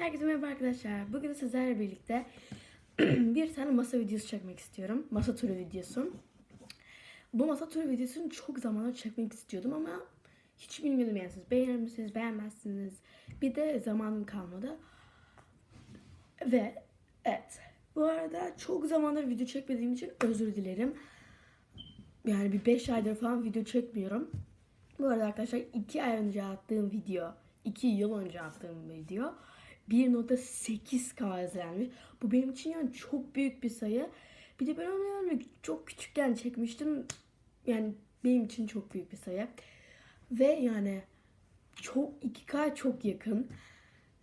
Herkese merhaba arkadaşlar. Bugün sizlerle birlikte bir tane masa videosu çekmek istiyorum. Masa turu videosu. Bu masa turu videosunu çok zamandır çekmek istiyordum ama hiç bilmiyordum yani siz beğenir misiniz, beğenmezsiniz. Bir de zamanım kalmadı. Ve evet. Bu arada çok zamandır video çekmediğim için özür dilerim. Yani bir 5 aydır falan video çekmiyorum. Bu arada arkadaşlar 2 ay önce attığım video, 2 yıl önce attığım video 1.8K izlenmiş. Bu benim için yani çok büyük bir sayı. Bir de ben onu yani çok küçükken çekmiştim. Yani benim için çok büyük bir sayı. Ve yani çok 2K çok yakın.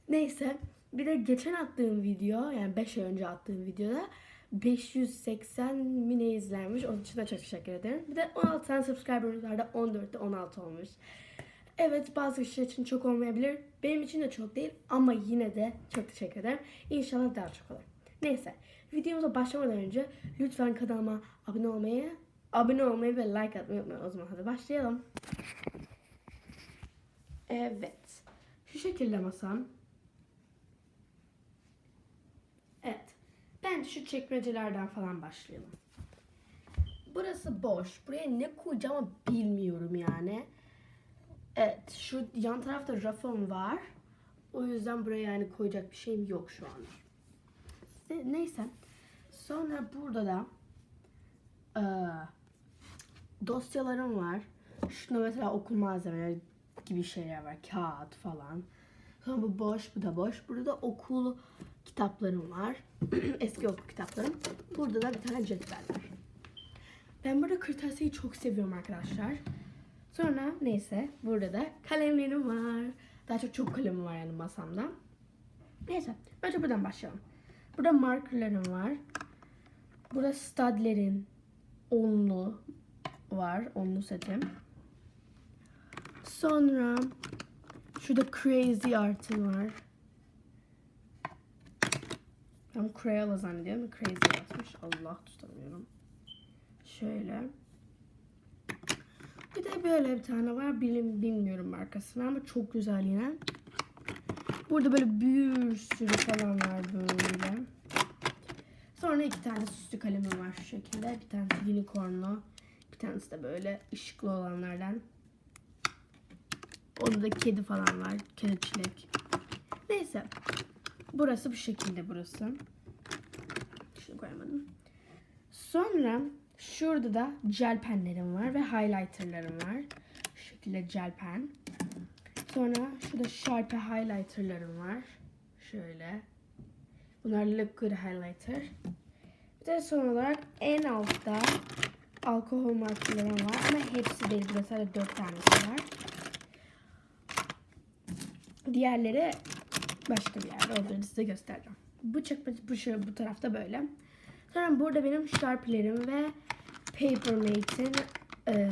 Neyse bir de geçen attığım video yani 5 ay önce attığım videoda 580 mi ne izlenmiş. Onun için de çok teşekkür ederim. Bir de 16 tane subscriber'larda 14'te 16 olmuş. Evet bazı kişiler için çok olmayabilir. Benim için de çok değil ama yine de çok teşekkür ederim. İnşallah daha çok olur. Neyse videomuza başlamadan önce lütfen kanalıma abone olmayı, abone olmayı ve like atmayı unutmayın. O zaman hadi başlayalım. Evet. Şu şekilde masam. Evet. Bence şu çekmecelerden falan başlayalım. Burası boş. Buraya ne koyacağımı bilmiyorum yani. Evet, şu yan tarafta rafım var. O yüzden buraya yani koyacak bir şeyim yok şu an. Neyse. Sonra burada da eee, dosyalarım var. Şurada mesela okul malzemeleri gibi şeyler var. Kağıt falan. Sonra bu boş, bu da boş. Burada da okul kitaplarım var. Eski okul kitaplarım. Burada da bir tane cetvel var. Ben burada kırtasiyeyi çok seviyorum arkadaşlar. Sonra neyse burada da kalemlerim var. Daha çok çok kalemim var yani masamda. Neyse önce buradan başlayalım. Burada markerlarım var. Burada Stadler'in onlu var. Onlu setim. Sonra şurada Crazy Art'ı var. Ben Crayola zannediyorum. Crazy yazmış. Allah tutamıyorum. Şöyle. Böyle bir tane var. Bilim, bilmiyorum markasını ama çok güzel yine. Burada böyle bir sürü falan var böyle. Sonra iki tane süslü kalemim var şu şekilde. Bir tanesi unicornlu. Bir tanesi de böyle ışıklı olanlardan. Onda da kedi falan var. Kedi çilek. Neyse. Burası bu şekilde burası. Şunu koyamadım. Sonra şurada da gel penlerim var ve highlighterlarım var. Şu şekilde gel pen. Sonra şurada Sharpie highlighterlarım var. Şöyle. Bunlar liquid highlighter. Bir de son olarak en altta alkohol markalarım var ama hepsi değil. Burada sadece 4 tanesi var. Diğerleri başka bir yerde. Onları size göstereceğim. Bu çekmece bu, şu, bu tarafta böyle. Sonra burada benim Sharpie'lerim ve Papermate'in eee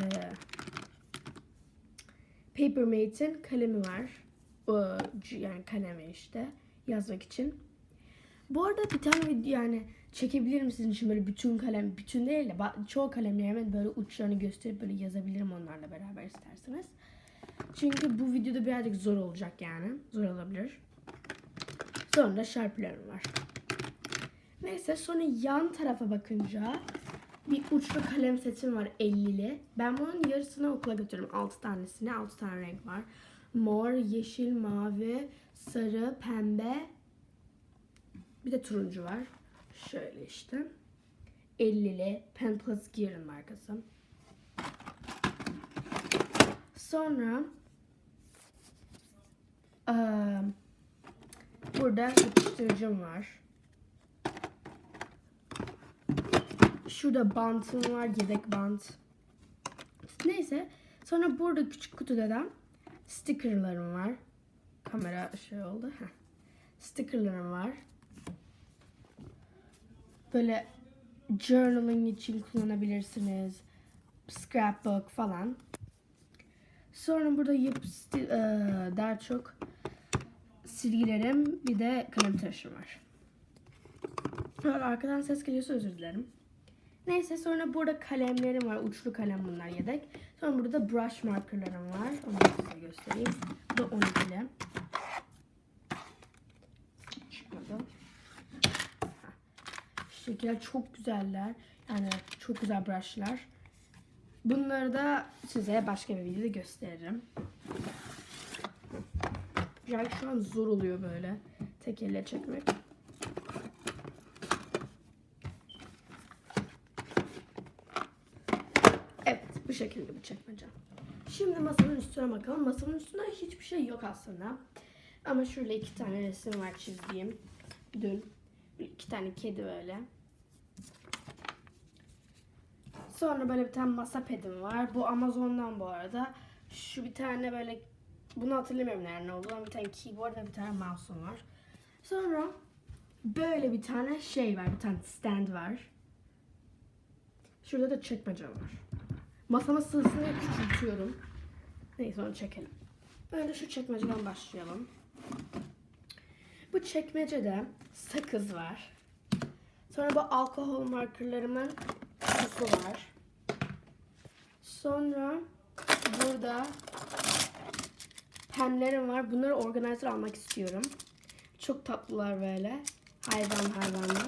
Papermate'in kalemi var. O, yani kalemi işte yazmak için. Bu arada bir tane video yani çekebilir misiniz için böyle bütün kalem, bütün değil de çoğu kalemlerimin böyle uçlarını gösterip böyle yazabilirim onlarla beraber isterseniz. Çünkü bu videoda birazcık zor olacak yani. Zor olabilir. Sonra Sharpie'lerim var. Neyse sonra yan tarafa bakınca bir uçlu kalem setim var 50'li. Ben bunun yarısını okula götürüyorum. 6 tanesini. 6 tane renk var. Mor, yeşil, mavi, sarı, pembe. Bir de turuncu var. Şöyle işte. 50'li. Pen Plus Gear'ın markası. Sonra eee, burada yapıştırıcım var. Şurada bantım var, yedek bant. Neyse. Sonra burada küçük kutuda da stickerlarım var. Kamera şey oldu. Heh. Stickerlarım var. Böyle journaling için kullanabilirsiniz. Scrapbook falan. Sonra burada yap sti- eee, daha çok silgilerim bir de kalem tıraşım var. Arkadan ses geliyorsa özür dilerim. Neyse sonra burada kalemlerim var. Uçlu kalem bunlar yedek. Sonra burada brush markerlarım var. Onu da size göstereyim. Bu da 12'li. Çıkmadı. Şu şekilde çok güzeller. Yani çok güzel brushlar. Bunları da size başka bir videoda gösteririm. Yani şu an zor oluyor böyle tek elle çekmek. Bu şekilde bir çekmece. Şimdi masanın üstüne bakalım. Masanın üstünde hiçbir şey yok aslında. Ama şöyle iki tane resim var çizdiğim. Dün. iki tane kedi böyle. Sonra böyle bir tane masa pedim var. Bu Amazon'dan bu arada. Şu bir tane böyle bunu hatırlamıyorum nerede oldu ama bir tane keyboard ve bir tane mouse'um var. Sonra böyle bir tane şey var. Bir tane stand var. Şurada da çekmece var. Masama sığsın diye küçültüyorum. Neyse onu çekelim. Önce şu çekmeceden başlayalım. Bu çekmecede sakız var. Sonra bu alkohol markerlarımın kutusu var. Sonra burada pemlerim var. Bunları organizer almak istiyorum. Çok tatlılar böyle. Hayvan hayvanlar.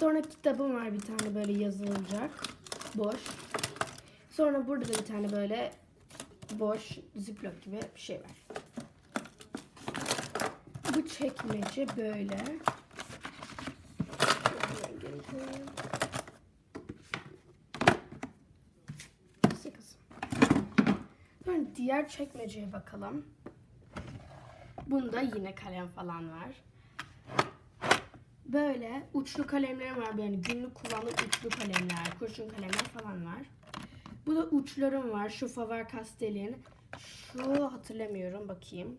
Sonra kitabım var bir tane böyle yazılacak. Boş. Sonra burada da bir tane böyle boş ziplock gibi bir şey var. Bu çekmece böyle. Sonra diğer çekmeceye bakalım. Bunda yine kalem falan var. Böyle uçlu kalemlerim var. Yani günlük kullandığım uçlu kalemler, kurşun kalemler falan var. Bu da uçlarım var. Şu Faber Castell'in. Şu hatırlamıyorum. Bakayım.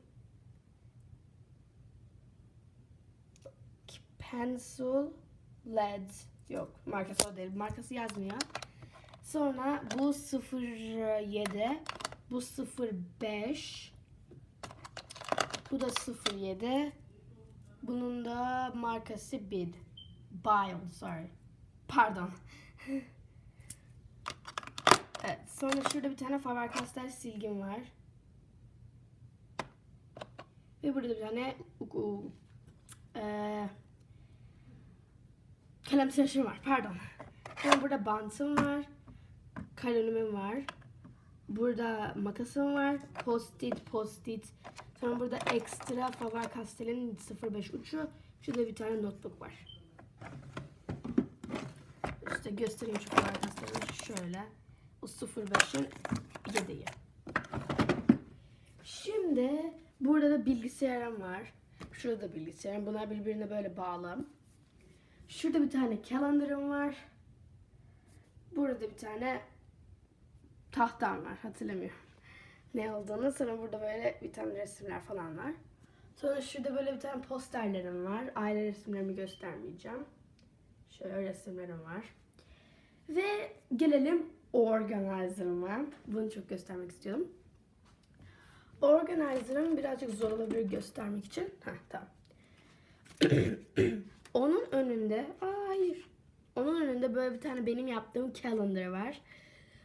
Pencil Lead. Yok. Markası o değil. Markası yazmıyor. Sonra bu 07. Bu 05. Bu da 07. Bunun da markası Bid. Bile. Sorry. Pardon. Evet, sonra şurada bir tane Faber-Castell silgim var. Ve burada bir tane eee, kalem tıraşım var. Pardon. Sonra burada bantım var. Kalemim var. Burada makasım var. Post-it, post-it. Sonra burada ekstra Faber-Castell'in 05 uçu. Şurada bir tane notebook var. İşte göstereyim şu Faber-Castell'i şöyle. O 05'in yedeği. Şimdi burada da bilgisayarım var. Şurada da bilgisayarım. Bunlar birbirine böyle bağlı. Şurada bir tane calendar'ım var. Burada bir tane tahtam var. Hatırlamıyorum ne olduğunu. Sonra burada böyle bir tane resimler falan var. Sonra şurada böyle bir tane posterlerim var. Aile resimlerimi göstermeyeceğim. Şöyle resimlerim var. Ve gelelim organizer'ıma. Bunu çok göstermek istiyorum. Organizer'ım birazcık zor olabilir göstermek için. Heh, tamam. Onun önünde, Aa, hayır. Onun önünde böyle bir tane benim yaptığım calendar var.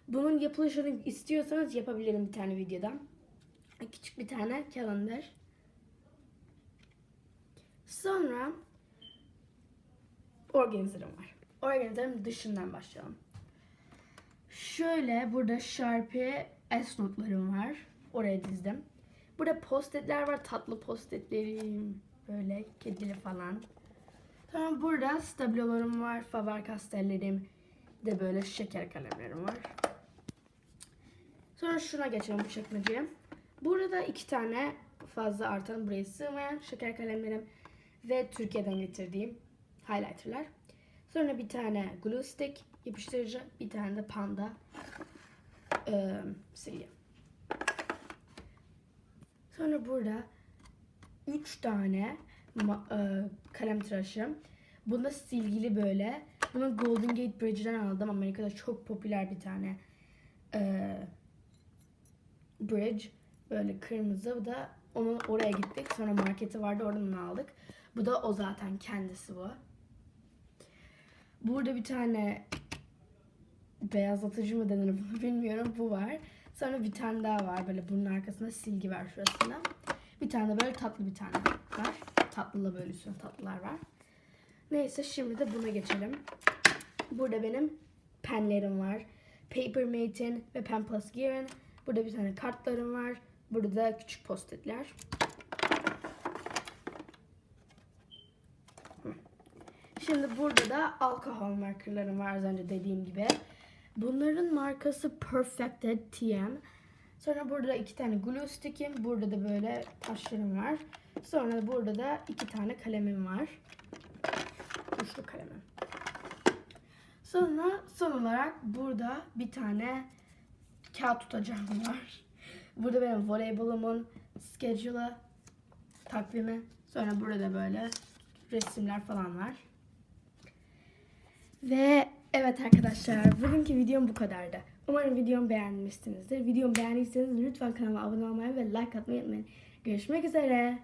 Bunun yapılışını istiyorsanız yapabilirim bir tane videodan. Küçük bir tane calendar. Sonra organizer'ım var. Organizer'ın dışından başlayalım. Şöyle burada Sharpie S notlarım var. Oraya dizdim. Burada post-itler var. Tatlı post-itlerim. Böyle kedili falan. Sonra burada stablolarım var. Faber-Castell'lerim de böyle şeker kalemlerim var. Sonra şuna geçelim bu çekmeceye. Burada iki tane fazla artan buraya sığmayan şeker kalemlerim ve Türkiye'den getirdiğim highlighterlar. Sonra bir tane glue stick yapıştırıcı, bir tane de panda e, silgi. Sonra burada üç tane ma- e, kalem tıraşım. Bunda silgili böyle. Bunu Golden Gate Bridge'den aldım. Amerika'da çok popüler bir tane e, bridge. Böyle kırmızı. Bu da onu oraya gittik. Sonra marketi vardı oradan aldık. Bu da o zaten kendisi bu. Burada bir tane beyazlatıcı mı denir bilmiyorum. Bu var. Sonra bir tane daha var. Böyle bunun arkasında silgi var şurasında. Bir tane de böyle tatlı bir tane var. Tatlıla böyle üstüne tatlılar var. Neyse şimdi de buna geçelim. Burada benim penlerim var. Papermate'in ve Pen Plus Gear'in. Burada bir tane kartlarım var. Burada da küçük post-itler. Şimdi burada da alkohol markerlarım var az önce dediğim gibi. Bunların markası Perfected TM. Sonra burada iki tane glue stick'im. Burada da böyle taşlarım var. Sonra burada da iki tane kalemim var. Uçlu kalemim. Sonra son olarak burada bir tane kağıt tutacağım var. Burada benim voleybolumun schedule'ı, takvimi. Sonra burada böyle resimler falan var. Ve evet arkadaşlar bugünkü videom bu kadardı. Umarım videomu beğenmişsinizdir. Videomu beğendiyseniz lütfen kanalıma abone olmayı ve like atmayı unutmayın. Görüşmek üzere.